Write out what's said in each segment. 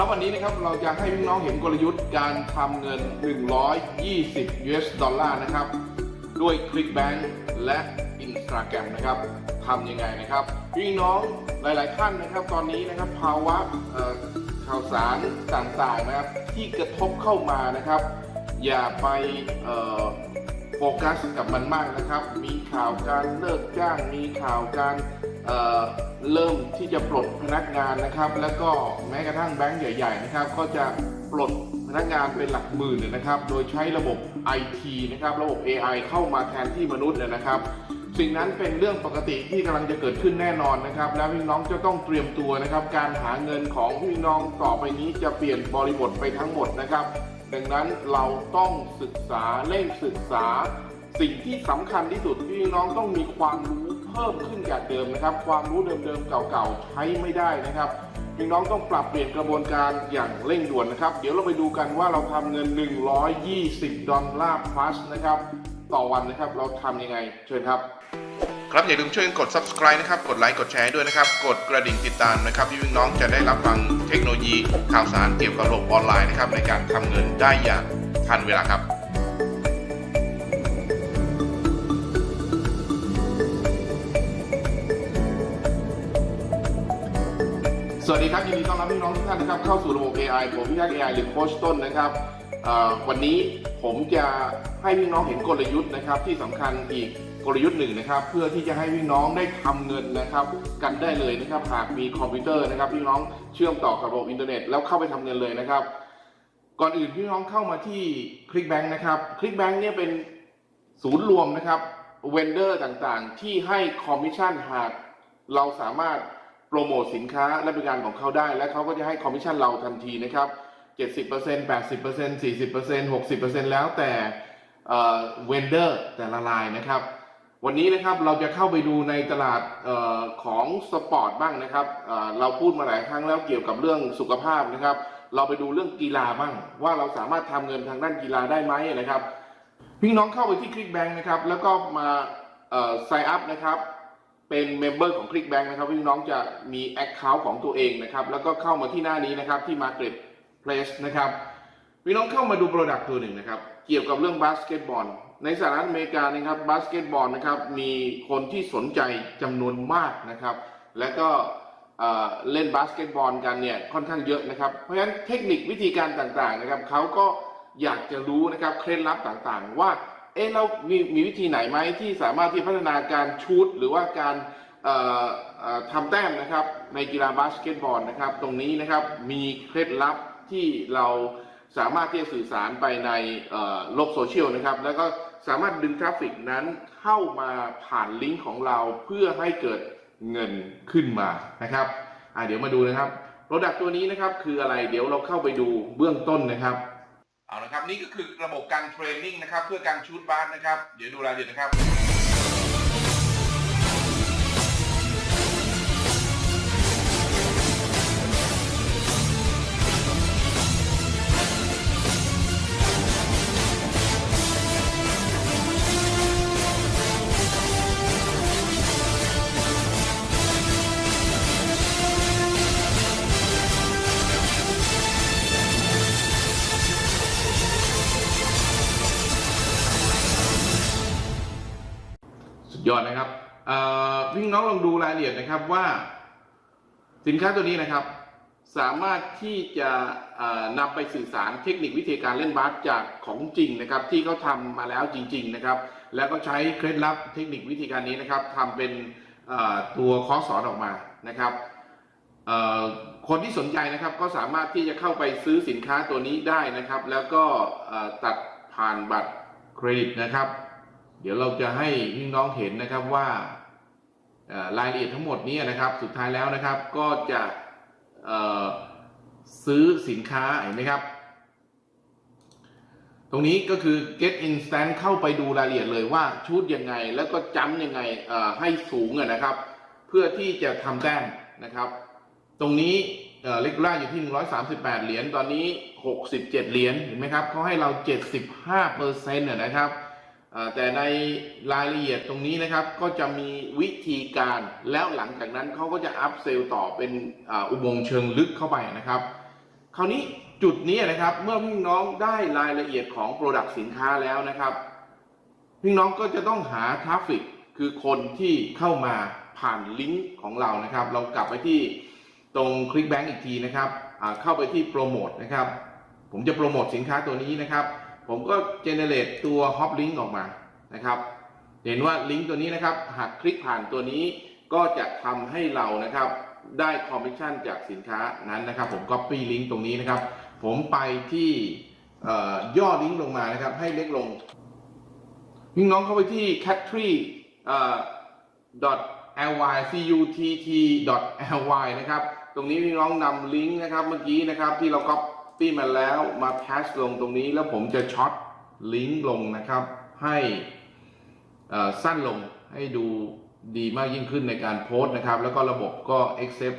ครับวันนี้นะครับเราจะให้พี่น้องเห็นกลยุทธ์การทำเงิน 120 US ดอลลาร์นะครับ ด้วย ClickBank และ Instagram นะครับทำยังไงนะครับ พี่น้องหลาย ๆ ท่านนะครับ ตอนนี้นะครับภาวะข่าวสารต่าง ๆ นะครับ ที่กระทบเข้ามานะครับ อย่าไปโฟกัสกับมันมากนะครับ มีข่าวการเลิกจ้าง มีข่าวการ เเริ่มที่จะปลดพนักงานนะครับ แล้วก็แม้กระทั่งแบงก์ใหญ่ๆนะครับ ก็จะปลดพนักงานเป็นหลักหมื่นนะครับ โดยใช้ระบบ IT นะครับ ระบบ AI เข้ามาแทนที่มนุษย์เนี่ยนะครับ สิ่งนั้นเป็นเรื่องปกติที่กำลังจะเกิดขึ้นแน่นอนนะครับ แล้วพี่น้องจะต้องเตรียมตัวนะครับ การหาเงินของพี่น้องต่อไปนี้จะเปลี่ยนบริบทไปทั้งหมดนะครับ ดังนั้นเราต้องศึกษาเร่งศึกษา สิ่งที่สำคัญที่สุดพี่น้องต้องมีความรู้ เพิ่มขึ้นจากเดิมนะครับ ความรู้เดิมๆเก่าๆใช้ไม่ได้นะครับพี่น้องต้องปรับเปลี่ยนกระบวนการอย่างเร่งด่วนนะครับ เดี๋ยวเราไปดูกันว่าเราทำเงิน 120 ดอลลาร์ plus นะครับ ต่อวันนะครับเราทำยังไงเชิญครับครับอย่าลืมช่วยกด subscribe นะครับ กดไลค์ กดแชร์ด้วยนะครับ กดกระดิ่งติดตามนะครับที่พี่น้องจะได้รับฟังเทคโนโลยีข่าวสารเกี่ยวกับระบบออนไลน์นะครับในการทำเงินได้อย่างทันเวลาครับ สวัสดีครับยินดีต้อนรับพี่น้องทุกท่านนะครับเข้าสู่ระบบ AI ผมพิทักษ์ AI หรือโคชต้นนะครับวันนี้ผมจะให้พี่น้องเห็นกลยุทธ์นะครับที่สำคัญอีกกลยุทธ์หนึ่งนะครับ เพื่อที่จะให้พี่น้องได้ทำเงินนะครับ กันได้เลยนะครับหากมีคอมพิวเตอร์นะครับพี่น้องเชื่อมต่อกับระบบอินเทอร์เน็ตแล้วเข้าไปทำเงินเลยนะครับ ก่อนอื่นพี่น้องเข้ามาที่ ClickBank นะครับ ClickBank เนี่ยเป็นศูนย์รวมนะครับเวนเดอร์ต่างๆ ที่ให้คอมมิชชั่นหากเราสามารถ โปรโมทสินค้าและบริการของเขาได้ และเขาก็จะให้คอมมิชชั่นเราทันทีนะครับ70% 80% 40% 60%แล้วแต่เวนเดอร์แต่ละรายนะครับ วันนี้นะครับเราจะเข้าไปดูในตลาดออของสปอร์ตบ้างนะครับเเราพูดมาหลายครั้งแล้วเกี่ยวกับเรื่องสุขภาพนะครับ เราไปดูเรื่องกีฬาบ้าง ว่าเราสามารถทำเงินทางด้านกีฬาได้ไหมนะครับ พี่น้องเข้าไปที่ ClickBank นะครับ แล้วก็มาเอ่อ sign up นะครับ เป็นเมมเบอร์ของ ClickBank นะครับพี่น้องจะมี Account ของตัวเองนะครับ แล้วก็เข้ามาที่หน้านี้นะครับที่ Marketplace นะครับพี่น้องเข้ามาดู Product ตัวหนึ่งนะครับ เกี่ยวกับเรื่องบาสเกตบอลในสหรัฐอเมริกานะครับบาสเกตบอลนะครับมีคนที่สนใจจำนวนมากนะครับ และก็เล่นบาสเกตบอลกันเนี่ยค่อนข้างเยอะนะครับ เพราะฉะนั้นเทคนิควิธีการต่างๆนะครับเขาก็อยากจะรู้นะครับเคล็ดลับต่างๆ ว่า เอ๊ะเรามีมีวิธีไหนไหมที่สามารถที่พัฒนาการชูตหรือว่าการเอ่อเอ่อทำแต้มนะครับ ในกีฬาบาสเกตบอลนะครับ ตรงนี้นะครับมีเคล็ดลับที่เราสามารถที่จะสื่อสารไปในโลกโซเชียลนะครับ แล้วก็สามารถดึงทราฟิกนั้นเข้ามาผ่านลิงก์ของเราเพื่อให้เกิดเงินขึ้นมานะครับอ่าเดี๋ยวมาดูนะครับโปรดักตัวนี้นะครับคืออะไรเดี๋ยวเราเข้าไปดูเบื้องต้นนะครับ เอาละครับนี่ก็คือระบบการเทรนนิ่งนะครับเพื่อการชูดบาสนะครับ เดี๋ยวดูรายละเอียดนะครับ ยอดนะครับพี่น้องลองดูรายละเอียดนะครับว่า สินค้าตัวนี้นะครับ สามารถที่จะนำไปสื่อสารเทคนิควิธีการเล่นบาสจากของจริงนะครับ ที่เขาทำมาแล้วจริง ๆ นะครับ แล้วก็ใช้เคล็ดลับเทคนิควิธีการนี้นะครับทำเป็นตัวคอร์สสอนออกมานะครับคนที่สนใจนะครับก็สามารถที่จะเข้าไปซื้อสินค้าตัวนี้ได้นะครับ แล้วก็ตัดผ่านบัตรเครดิตนะครับ เดี๋ยวเราจะให้พี่น้องเห็นนะครับว่ารายละเอียดทั้งหมดนี้นะครับ สุดท้ายแล้วนะครับก็จะซื้อสินค้าเห็นไหมครับ ตรงนี้ก็คือ get instant เข้าไปดูรายละเอียดเลยว่าชุดยังไง แล้วก็จำยังไงให้สูงนะครับ เพื่อที่จะทำแต้มนะครับ ตรงนี้เล็กล่าอยู่ที่ 138 เหรียญตอนนี้ 67 เหรียญเห็นไหมครับเขาให้เรา 75เปอร์เซ็นต์นะครับ แต่ในรายละเอียดตรงนี้นะครับก็จะมีวิธีการแล้วหลังจากนั้นเขาก็จะอัพเซลต่อเป็นอุโมงค์เชิงลึกเข้าไปนะครับ คราวนี้จุดนี้นะครับเมื่อพี่น้องได้รายละเอียดของ Product สินค้าแล้วนะครับ พี่น้องก็จะต้องหาทราฟฟิกคือคนที่เข้ามาผ่านลิงก์ของเรานะครับ เรากลับไปที่ตรงคลิกแบงก์อีกทีนะครับเข้าไปที่โปรโมทนะครับ ผมจะโปรโมทสินค้าตัวนี้นะครับ ผมก็เจเนเรตตัวฮอปลิงก์ออกมานะครับ เห็นว่าลิงก์ตัวนี้นะครับ หากคลิกผ่านตัวนี้ก็จะทำให้เรานะครับได้คอมมิชชั่นจากสินค้านั้นนะครับ ผม Copy ลิงก์ตรงนี้นะครับ ผมไปที่เอ่อย่อลิงก์ลงมานะครับ ให้เล็กลงพี่น้องเข้าไปที่ c a t r y lycutt ly นะครับ ตรงนี้พี่น้องนำลิงก์นะครับเมื่อกี้นะครับที่เรา copy มาแล้วมา paste ลงตรงนี้แล้วผมจะช็อตลิงก์ลงนะครับ ให้สั้นลงให้ดูดีมากยิ่งขึ้นในการโพสต์นะครับ แล้วก็ระบบก็ accept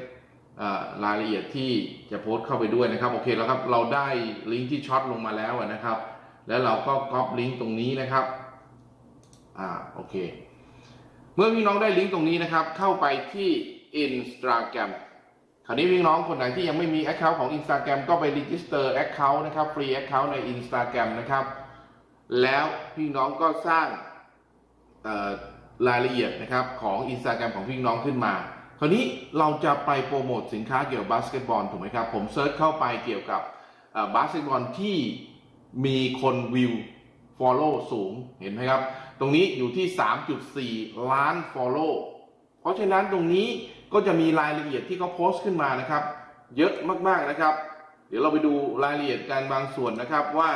รายละเอียดที่จะโพสต์เข้าไปด้วยนะครับ โอเคแล้วครับเราได้ลิงก์ที่ช็อตลงมาแล้วนะครับ แล้วเราก็ก๊อปลิงก์ตรงนี้นะครับอ่าโอเค เมื่อพี่น้องได้ลิงก์ตรงนี้นะครับ เข้าไปที่ Instagram ราวนี้พี่น้องคนไหนที่ยังไม่มี Account ของ Instagram ก็ไป Register Account นะครับ Free Account ใน Instagram นะครับ แล้วพี่น้องก็สร้างรายละเอียดนะครับของ Instagram ของพี่น้องขึ้นมา คราวนี้เราจะไปโปรโมทสินค้าเกี่ยวกับบาสเกตบอลถูกไหมครับ ผมเซิร์ชเข้าไปเกี่ยวกับบาสเกตบอลที่มีคนวิว Follow สูงเห็นไหมครับ ตรงนี้อยู่ที่ 3.4 ล้าน Follow เพราะฉะนั้นตรงนี้ ก็จะมีรายละเอียดที่เขาโพสต์ขึ้นมานะครับ เยอะมากๆนะครับ เดี๋ยวเราไปดูรายละเอียดการบางส่วนนะครับว่า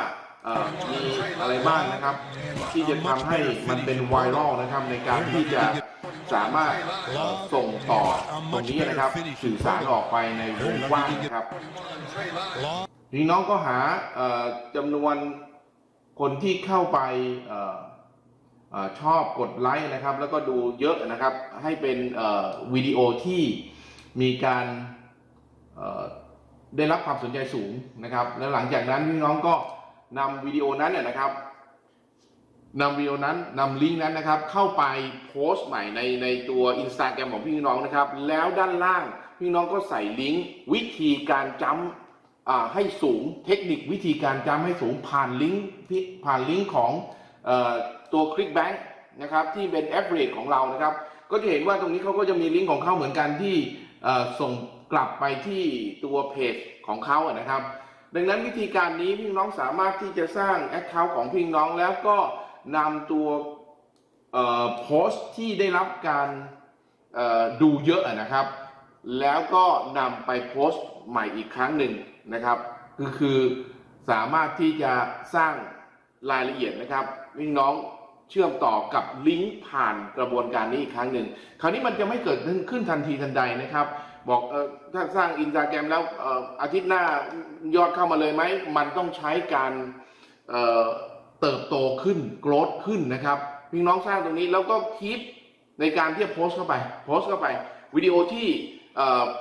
มีอะไรบ้างนะครับ ที่จะทำให้มันเป็นไวรัลนะครับในการที่จะสามารถส่งต่อตรงนี้นะครับสื่อสารออกไปในวงกว้างนะครับพี่น้องก็หาจำนวนคนที่เข้าไป ชอบกดไลค์นะครับ แล้วก็ดูเยอะนะครับ ให้เป็นวิดีโอที่มีการได้รับความสนใจสูงนะครับ แล้วหลังจากนั้นพี่น้องก็นำวิดีโอนั้นเนี่ยนะครับนำวิดีโอนั้นนำลิงก์นั้นนะครับ เข้าไปโพสต์ใหม่ในในตัว Instagram ของพี่น้องนะครับ แล้วด้านล่าง พี่น้องก็ใส่ลิงก์วิธีการจำให้สูงเทคนิควิธีการจำให้สูงผ่านลิงก์ผ่านลิงก์ของ ตัว ClickBank นะครับที่เป็น average ของเรานะครับ ก็จะเห็นว่าตรงนี้เขาก็จะมีลิงก์ของเขาเหมือนกันที่ส่งกลับไปที่ตัวเพจของเขาอะนะครับ ดังนั้นวิธีการนี้พี่น้องสามารถที่จะสร้าง Account ของพี่น้องแล้วก็นำตัวโพสต์ที่ได้รับการดูเยอะนะครับ แล้วก็นำไปโพสต์ใหม่อีกครั้งหนึ่งนะครับคือคือสามารถที่จะสร้างรายละเอียดนะครับพี่น้อง เชื่อมต่อกับลิงก์ผ่านกระบวนการนี้อีกครั้งหนึ่ง คราวนี้มันจะไม่เกิดขึ้นทันทีทันใดนะครับ บอกเออถ้าสร้างอินสตาแกรมแล้วอออาทิตย์หน้ายอดเข้ามาเลยไหม มันต้องใช้การเเติบโตขึ้นโกรธขึ้นนะครับ พี่น้องสร้างตรงนี้แล้วก็คิดในการที่จะโพสต์เข้าไป โพสต์เข้าไปวิดีโอที่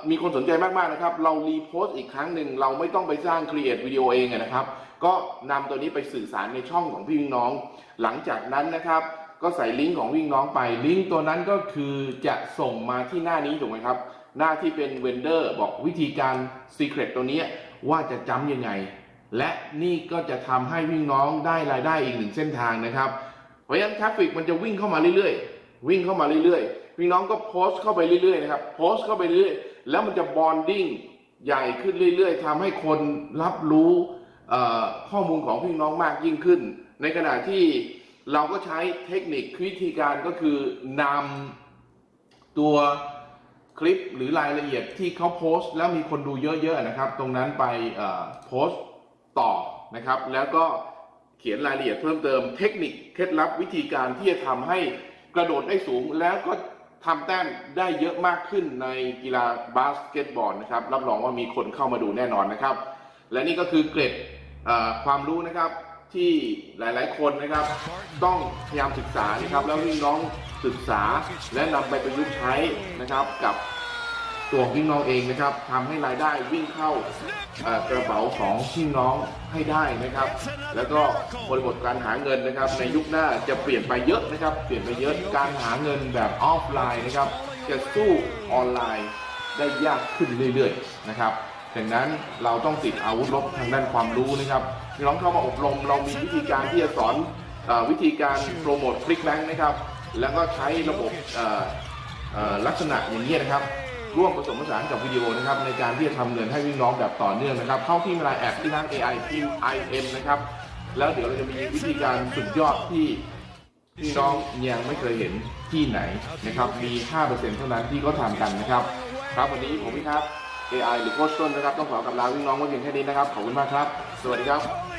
มีคนสนใจมากๆนะครับ เรารีโพสต์อีกครั้งหนึ่งเราไม่ต้องไปสร้างครีเอทวิดีโอเองนะครับ ก็นำตัวนี้ไปสื่อสารในช่องของพี่วิ่งน้อง หลังจากนั้นนะครับ ก็ใส่ลิงก์ของพี่งน้องไป ลิงก์ตัวนั้นก็คือจะส่งมาที่หน้านี้ถูกไหมครับ หน้าที่เป็นเวนเดอร์บอกวิธีการ Secret ตัวนี้ว่าจะจำยังไง และนี่ก็จะทำให้พี่งน้องได้รายได้อีกหนึ่งเส้นทางนะครับ เพราะฉะนั้นทราฟฟิกมันจะวิ่งเข้ามาเรื่อยๆ วิ่งเข้ามาเรื่อยๆ พี่น้องก็โพสต์เข้าไปเรื่อยๆนะครับโพสต์เข้าไปเรื่อยๆแล้วมันจะบอนดิ้งใหญ่ขึ้นเรื่อยๆทำให้คนรับรู้ข้อมูลของพี่น้องมากยิ่งขึ้น ในขณะที่เราก็ใช้เทคนิควิธีการก็คือนำตัวคลิปหรือรายละเอียดที่เขาโพสต์ แล้วมีคนดูเยอะๆนะครับ ตรงนั้นไปโพสต์ต่อนะครับ แล้วก็เขียนรายละเอียดเพิ่มเติมเทคนิคเคล็ดลับวิธีการที่จะทำให้กระโดดได้สูงแล้วก็ ทำแต้มได้เยอะมากขึ้นในกีฬาบาสเกตบอลนะครับ รับรองว่ามีคนเข้ามาดูแน่นอนนะครับ และนี่ก็คือเกร็ดความรู้นะครับที่หลาย ๆ คนนะครับ ต้องพยายามศึกษานะครับ แล้วน้องศึกษาและนำไปประยุกต์ใช้นะครับกับ ตัวของพี่น้องเองนะครับทำให้รายได้วิ่งเข้ากระเป๋าของพี่น้องให้ได้นะครับ แล้วก็บริบทการหาเงินนะครับ ในยุคหน้าจะเปลี่ยนไปเยอะนะครับ เปลี่ยนไปเยอะการหาเงินแบบออฟไลน์นะครับ จะสู้ออนไลน์ได้ยากขึ้นเรื่อยๆนะครับดังนั้นเราต้องติดอาวุธรบทางด้านความรู้นะครับพี่น้องเข้ามาอบรมเรามีวิธีการที่จะสอนอวิธีการโปรโมทคลิกแบงค์นะครับ แล้วก็ใช้ระบบลักษณะอย่างนี้นะครับ ร่วมผสมผสานกับวิดีโอนะครับในการที่จะทำเงินให้พี่น้องแบบต่อเนื่องนะครับ เข้าที่ไลน์แอดที่ร้าน AI ที่ IM นะครับ แล้วเดี๋ยวเราจะมีวิธีการสุดยอดที่พี่น้องยังไม่เคยเห็นที่ไหนนะครับ มี 5%เท่านั้นที่เขาทำกันนะครับ ครับวันนี้ผมพี่ครับ AI หรือโค้ชต้นนะครับ ต้องขอกำลาพี่น้องไว้เพียงแค่นี้นะครับ ขอบคุณมากครับ สวัสดีครับ